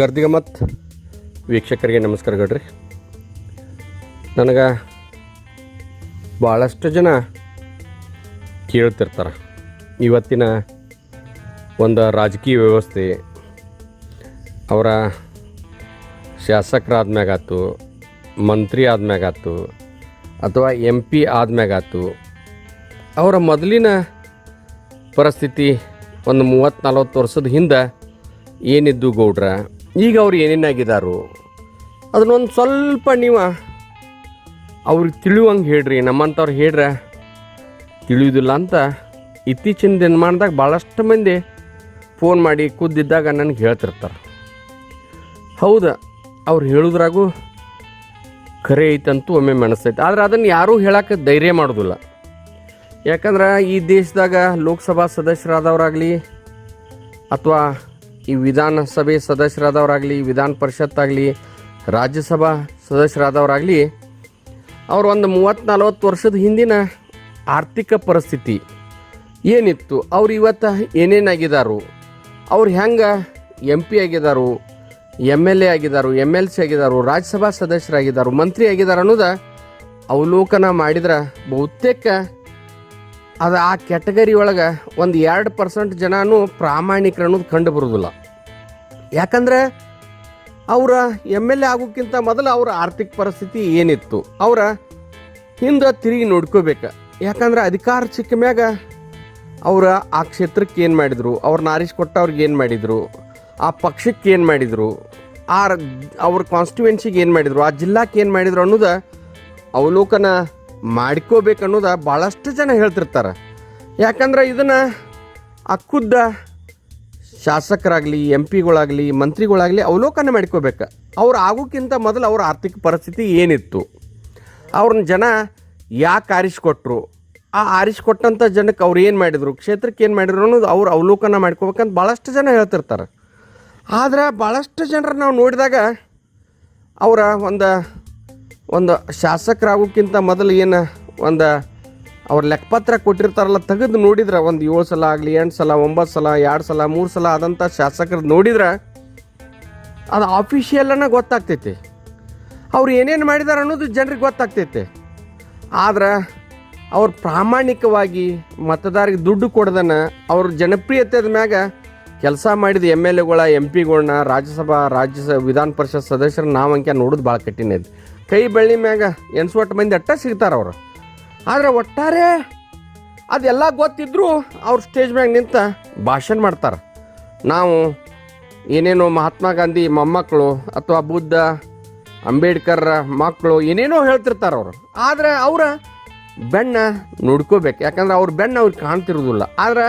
ಗರ್ದಿಗ ಮತ್ತು ವೀಕ್ಷಕರಿಗೆ ನಮಸ್ಕಾರ ಗಡ್ರಿ. ನನಗೆ ಭಾಳಷ್ಟು ಜನ ಕೇಳ್ತಿರ್ತಾರೆ. ಇವತ್ತಿನ ಒಂದು ರಾಜಕೀಯ ವ್ಯವಸ್ಥೆ ಅವರ ಶಾಸಕರಾದ್ಮ್ಯಾಗಾತು, ಮಂತ್ರಿ ಆದ್ಮ್ಯಾಗಾತು, ಅಥವಾ ಎಂ ಪಿ ಆದ್ಮ್ಯಾಗಾತು, ಅವರ ಮೊದಲಿನ ಪರಿಸ್ಥಿತಿ ಒಂದು ಮೂವತ್ತು ನಲ್ವತ್ತು ವರ್ಷದ ಹಿಂದೆ ಏನಿದ್ದು ಗೌಡ್ರ? ಈಗ ಅವ್ರು ಏನೇನಾಗಿದ್ದಾರೋ ಅದನ್ನೊಂದು ಸ್ವಲ್ಪ ನೀವು ಅವ್ರಿಗೆ ತಿಳಿಯುವಂಗೆ ಹೇಳ್ರಿ. ನಮ್ಮಂಥವ್ರು ಹೇಳ್ರ, ತಿಳಿಯೋದಿಲ್ಲ ಅಂತ ಇತ್ತೀಚಿನ ದಿನಮಾನದಾಗ ಭಾಳಷ್ಟು ಮಂದಿ ಫೋನ್ ಮಾಡಿ ಕುದ್ದಿದ್ದಾಗ ನನಗೆ ಹೇಳ್ತಿರ್ತಾರೆ. ಹೌದಾ, ಅವ್ರು ಹೇಳಿದ್ರಾಗೂ ಖರೆ ಐತಂತೂ ಒಮ್ಮೆ ಮನಸ್ತೈತೆ ಆದ್ರೆ ಅದನ್ನು ಯಾರೂ ಹೇಳಕ್ಕೆ ಧೈರ್ಯ ಮಾಡೋದಿಲ್ಲ. ಯಾಕಂದ್ರೆ ಈ ದೇಶದಾಗ ಲೋಕಸಭಾ ಸದಸ್ಯರಾದವರಾಗಲಿ ಅಥವಾ ಈ ವಿಧಾನಸಭೆ ಸದಸ್ಯರಾದವರಾಗಲಿ ವಿಧಾನ ಪರಿಷತ್ ಆಗಲಿ ರಾಜ್ಯಸಭಾ ಸದಸ್ಯರಾದವರಾಗಲಿ, ಅವ್ರ ಒಂದು ಮೂವತ್ತು ನಲ್ವತ್ತು ವರ್ಷದ ಹಿಂದಿನ ಆರ್ಥಿಕ ಪರಿಸ್ಥಿತಿ ಏನಿತ್ತು, ಅವ್ರು ಇವತ್ತು ಏನೇನಾಗಿದ್ದಾರು ಅವ್ರು ಹೆಂಗೆ ಎಂ ಪಿ ಆಗಿದ್ದಾರು ಎಂ ಎಲ್ ಎ ಆಗಿದ್ದಾರು ಎಂ ಎಲ್ ಸಿ ಆಗಿದ್ದಾರು ರಾಜ್ಯಸಭಾ ಸದಸ್ಯರಾಗಿದ್ದಾರು ಮಂತ್ರಿ ಆಗಿದ್ದಾರೆ ಅನ್ನೋದು ಅವಲೋಕನ ಮಾಡಿದ್ರೆ ಬಹುತೇಕ ಅದು ಆ ಕ್ಯಾಟಗರಿ ಒಳಗೆ ಒಂದು ಎರಡು ಪರ್ಸೆಂಟ್ ಜನನೂ ಪ್ರಾಮಾಣಿಕರು ಅನ್ನೋದು ಕಂಡು ಬರೋದಿಲ್ಲ. ಯಾಕಂದ್ರೆ ಅವರ ಎಂ ಎಲ್ ಎ ಆಗೋಕ್ಕಿಂತ ಮೊದಲು ಅವರ ಆರ್ಥಿಕ ಪರಿಸ್ಥಿತಿ ಏನಿತ್ತು, ಅವರ ಹಿಂದೆ ತಿರುಗಿ ನೋಡ್ಕೋಬೇಕು. ಯಾಕಂದ್ರೆ ಅಧಿಕಾರ ಚಿಕ್ಕ ಮ್ಯಾಗ ಅವರ ಆ ಕ್ಷೇತ್ರಕ್ಕೆ ಏನು ಮಾಡಿದರು ಅವ್ರನ್ನ ಆರಿಸ್ಕೊಟ್ಟವ್ರಿಗೆ ಏನು ಮಾಡಿದರು, ಆ ಪಕ್ಷಕ್ಕೆ ಏನು ಮಾಡಿದರು, ಆ ಅವ್ರ ಕಾನ್ಸ್ಟಿಟ್ಯೂನ್ಸಿಗೆ ಏನು ಮಾಡಿದರು, ಆ ಜಿಲ್ಲಾಕ್ಕೆ ಏನು ಮಾಡಿದರು ಅನ್ನೋದು ಅವಲೋಕನ ಮಾಡ್ಕೋಬೇಕು ಅನ್ನೋದು ಭಾಳಷ್ಟು ಜನ ಹೇಳ್ತಿರ್ತಾರೆ. ಯಾಕಂದ್ರೆ ಇದನ್ನು ಅಕ್ಕುದ್ದ ಶಾಸಕರಾಗಲಿ ಎಂ ಪಿಗಳಾಗಲಿ ಮಂತ್ರಿಗಳಾಗಲಿ ಅವಲೋಕನ ಮಾಡ್ಕೋಬೇಕು. ಅವ್ರು ಆಗೋಕ್ಕಿಂತ ಮೊದಲು ಅವ್ರ ಆರ್ಥಿಕ ಪರಿಸ್ಥಿತಿ ಏನಿತ್ತು? ಅವ್ರನ್ನ ಜನ ಯಾಕೆ ಆರಿಸ್ಕೊಟ್ರು? ಆ ಆರಿಸ್ಕೊಟ್ಟಂಥ ಜನಕ್ಕೆ ಅವ್ರು ಏನು ಮಾಡಿದರು? ಕ್ಷೇತ್ರಕ್ಕೆ ಏನು ಮಾಡಿದ್ರು ಅನ್ನೋದು ಅವ್ರು ಅವಲೋಕನ ಮಾಡ್ಕೋಬೇಕಂತ ಭಾಳಷ್ಟು ಜನ ಹೇಳ್ತಿರ್ತಾರೆ. ಆದ್ರೆ ಭಾಳಷ್ಟು ಜನರು ನಾವು ನೋಡಿದಾಗ ಅವರ ಒಂದು ಒಂದು ಶಾಸಕರಾಗೋಕ್ಕಿಂತ ಮೊದಲು ಏನು ಒಂದು ಅವ್ರ ಲೆಕ್ಕಪತ್ರ ಕೊಟ್ಟಿರ್ತಾರಲ್ಲ, ತೆಗೆದು ನೋಡಿದ್ರೆ ಒಂದು ಏಳು ಸಲ ಆಗಲಿ, ಎಂಟು ಸಲ, ಒಂಬತ್ತು ಸಲ, ಎರಡು ಸಲ, ಮೂರು ಸಲ ಆದಂಥ ಶಾಸಕರು ನೋಡಿದ್ರೆ, ಅದು ಆಫಿಷಿಯಲನ್ನ ಗೊತ್ತಾಗ್ತೈತಿ. ಅವ್ರು ಏನೇನು ಮಾಡಿದಾರೆ ಅನ್ನೋದು ಜನರಿಗೆ ಗೊತ್ತಾಗ್ತೈತಿ. ಆದ್ರೆ ಅವ್ರು ಪ್ರಾಮಾಣಿಕವಾಗಿ ಮತದಾರಿಗೆ ದುಡ್ಡು ಕೊಡ್ದನ ಅವ್ರ ಜನಪ್ರಿಯತೆದ ಮ್ಯಾಗ ಕೆಲಸ ಮಾಡಿದ ಎಂ ಎಲ್ ಎಗಳ ಎಂ ಪಿಗಳನ್ನ ರಾಜ್ಯಸಭಾ ರಾಜ್ಯ ವಿಧಾನ ಪರಿಷತ್ ಸದಸ್ಯರ ನಾವಂಕ್ಯ ನೋಡೋದು ಭಾಳ ಕಠಿಣ ಐತಿ. ಕೈ ಬೆಳ್ಳಿ ಮ್ಯಾಗ ಎನ್ಸುವಟ್ಟು ಮಂದಿ ಅಟ್ಟ ಸಿಗ್ತಾರೆ ಅವರು. ಆದರೆ ಒಟ್ಟಾರೆ ಅದೆಲ್ಲ ಗೊತ್ತಿದ್ರು ಅವ್ರ ಸ್ಟೇಜ್ ಮ್ಯಾಗ ನಿಂತ ಭಾಷಣ ಮಾಡ್ತಾರೆ. ನಾವು ಏನೇನೋ ಮಹಾತ್ಮ ಗಾಂಧಿ ಮೊಮ್ಮಕ್ಕಳು ಅಥವಾ ಬುದ್ಧ, ಅಂಬೇಡ್ಕರ್ ಮಕ್ಕಳು ಏನೇನೋ ಹೇಳ್ತಿರ್ತಾರೆ ಅವರು. ಆದರೆ ಅವರ ಬೆನ್ನ ನೋಡ್ಕೋಬೇಕು. ಯಾಕಂದ್ರೆ ಅವ್ರ ಬೆಣ್ಣ ಅವ್ರಿಗೆ ಕಾಣ್ತಿರೋದಿಲ್ಲ. ಆದ್ರೆ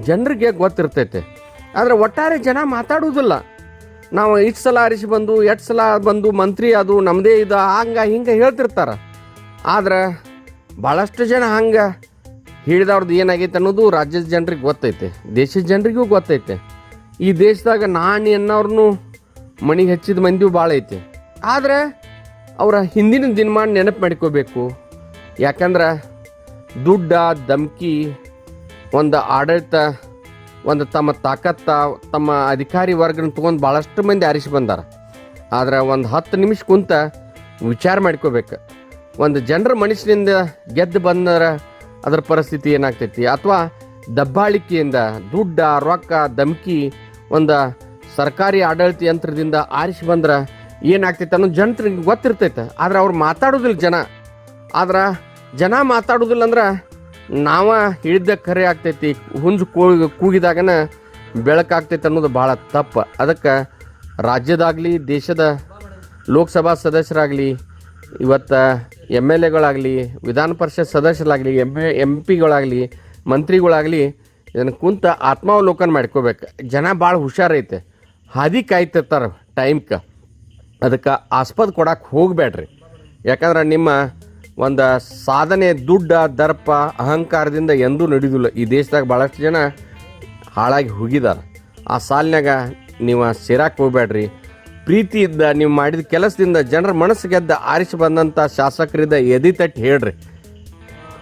ಜನರಿಗೆ ಗೊತ್ತಿರ್ತೈತೆ. ಆದರೆ ಒಟ್ಟಾರೆ ಜನ ಮಾತಾಡುವುದಿಲ್ಲ ನಾವು ಇಷ್ಟು ಸಲ ಅರಿಸಿ ಬಂದು, ಎಷ್ಟು ಸಲ ಬಂದು, ಮಂತ್ರಿ ಅದು ನಮ್ಮದೇ ಇದು, ಹಂಗೆ, ಹಿಂಗೆ ಹೇಳ್ತಿರ್ತಾರೆ. ಆದ್ರೆ ಭಾಳಷ್ಟು ಜನ ಹಂಗೆ ಹೇಳಿದವ್ರದ್ದು ಏನಾಗೈತೆ ಅನ್ನೋದು ರಾಜ್ಯದ ಜನರಿಗೆ ಗೊತ್ತೈತೆ, ದೇಶದ ಜನರಿಗೂ ಗೊತ್ತೈತೆ. ಈ ದೇಶದಾಗ ನಾಣಿ ಅನ್ನೋರ್ನು ಮಣಿ ಹಚ್ಚಿದ ಮಂದಿ ಭಾಳ ಐತೆ. ಆದರೆ ಅವರ ಹಿಂದಿನ ದಿನಮಾನ ನೆನಪು ಮಾಡ್ಕೋಬೇಕು. ಯಾಕಂದ್ರೆ ದುಡ್ಡ, ಧಮ್ಕಿ, ಒಂದು ಆಡಳಿತ ಒಂದು ತಮ್ಮ ತಾಕತ್ತ, ತಮ್ಮ ಅಧಿಕಾರಿ ವರ್ಗನ ತೊಗೊಂಡು ಭಾಳಷ್ಟು ಮಂದಿ ಆರಿಸಿ ಬಂದಾರ. ಆದರೆ ಒಂದು ಹತ್ತು ನಿಮಿಷ ಕುಂತ ವಿಚಾರ ಮಾಡ್ಕೋಬೇಕು. ಒಂದು ಜನರ ಮನಸ್ಸಿನಿಂದ ಗೆದ್ದು ಬಂದರೆ ಅದರ ಪರಿಸ್ಥಿತಿ ಏನಾಗ್ತೈತಿ? ಅಥವಾ ದಬ್ಬಾಳಿಕೆಯಿಂದ ದುಡ್ಡ, ರೊಕ್ಕ, ಧಮಕಿ ಒಂದು ಸರ್ಕಾರಿ ಆಡಳಿತ ಯಂತ್ರದಿಂದ ಆರಿಸಿ ಬಂದ್ರೆ ಏನಾಗ್ತೈತೆ ಅನ್ನೋ ಜನರಿಗೆ ಗೊತ್ತಿರ್ತೈತೆ. ಆದರೆ ಅವ್ರು ಮಾತಾಡೋದಿಲ್ಲ ಜನ. ಆದ್ರೆ ಜನ ಮಾತಾಡೋದಿಲ್ಲ ಅಂದ್ರೆ ನಾವ ಹಿಡಿದ ಕರೆ ಆಗ್ತೈತಿ. ಹುಂಜು ಕೂಗಿ ಕೂಗಿದಾಗನ ಬೆಳಕಾಗ್ತೈತೆ ಅನ್ನೋದು ಭಾಳ ತಪ್ಪು. ಅದಕ್ಕೆ ರಾಜ್ಯದಾಗಲಿ, ದೇಶದ ಲೋಕಸಭಾ ಸದಸ್ಯರಾಗಲಿ, ಇವತ್ತು ಎಂ ಎಲ್ ಎಗಳಾಗಲಿ, ವಿಧಾನ ಪರಿಷತ್ ಸದಸ್ಯರಾಗಲಿ, ಎಂ ಎ ಎಂ ಪಿಗಳಾಗಲಿ, ಮಂತ್ರಿಗಳಾಗಲಿ ಇದನ್ನು ಕುಂತ ಆತ್ಮಾವಲೋಕನ ಮಾಡ್ಕೋಬೇಕು. ಜನ ಭಾಳ ಹುಷಾರೈತೆ. ಹಾದಿ ಕಾಯ್ತಿರ್ತಾರೆ ಟೈಮ್ಗೆ ಅದಕ್ಕೆ ಆಸ್ಪದ ಕೊಡಕ್ಕೆ ಹೋಗಬೇಡ್ರಿ ಯಾಕಂದ್ರೆ ನಿಮ್ಮ ಒಂದು ಸಾಧನೆ, ದುಡ್ಡ, ದರ್ಪ, ಅಹಂಕಾರದಿಂದ ಎಂದೂ ನಡೆಯುವುದಿಲ್ಲ ಈ ದೇಶದಾಗ ಭಾಳಷ್ಟು ಜನ ಹಾಳಾಗಿ ಹೋಗಿದ್ದಾರೆ ಆ ಸಾಲಿನಾಗ ನೀವು ಸೇರಾಕ್ ಹೋಗ್ಬೇಡ್ರಿ ಪ್ರೀತಿಯಿಂದ ನೀವು ಮಾಡಿದ ಕೆಲಸದಿಂದ ಜನರ ಮನಸ್ಸು ಗೆದ್ದ, ಆರಿಸಿ ಬಂದಂಥ ಶಾಸಕರಿಂದ ಎದಿ ತಟ್ಟಿ ಹೇಳ್ರಿ.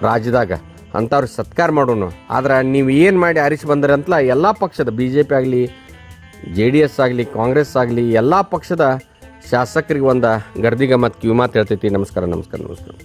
ರಾಜ್ಯದಾಗ ಅಂಥವ್ರಿಗೆ ಸತ್ಕಾರ ಮಾಡೋಣ ಆದ್ರೆ ನೀವು ಏನು ಮಾಡಿ ಆರಿಸಿ ಬಂದ್ರಿ ಅಂತಲ ಎಲ್ಲ ಪಕ್ಷದ ಬಿ ಜೆ ಪಿ ಆಗಲಿ, ಜೆ ಡಿ ಎಸ್ ಆಗಲಿ, ಕಾಂಗ್ರೆಸ್ ಆಗಲಿ, ಎಲ್ಲ ಪಕ್ಷದ ಶಾಸಕರಿಗೆ ಒಂದು ಗರ್ದಿಗ ಮತ್ತು ಕಿವಿಮಾತು ಹೇಳ್ತೈತಿ. ನಮಸ್ಕಾರ ನಮಸ್ಕಾರ ನಮಸ್ಕಾರ.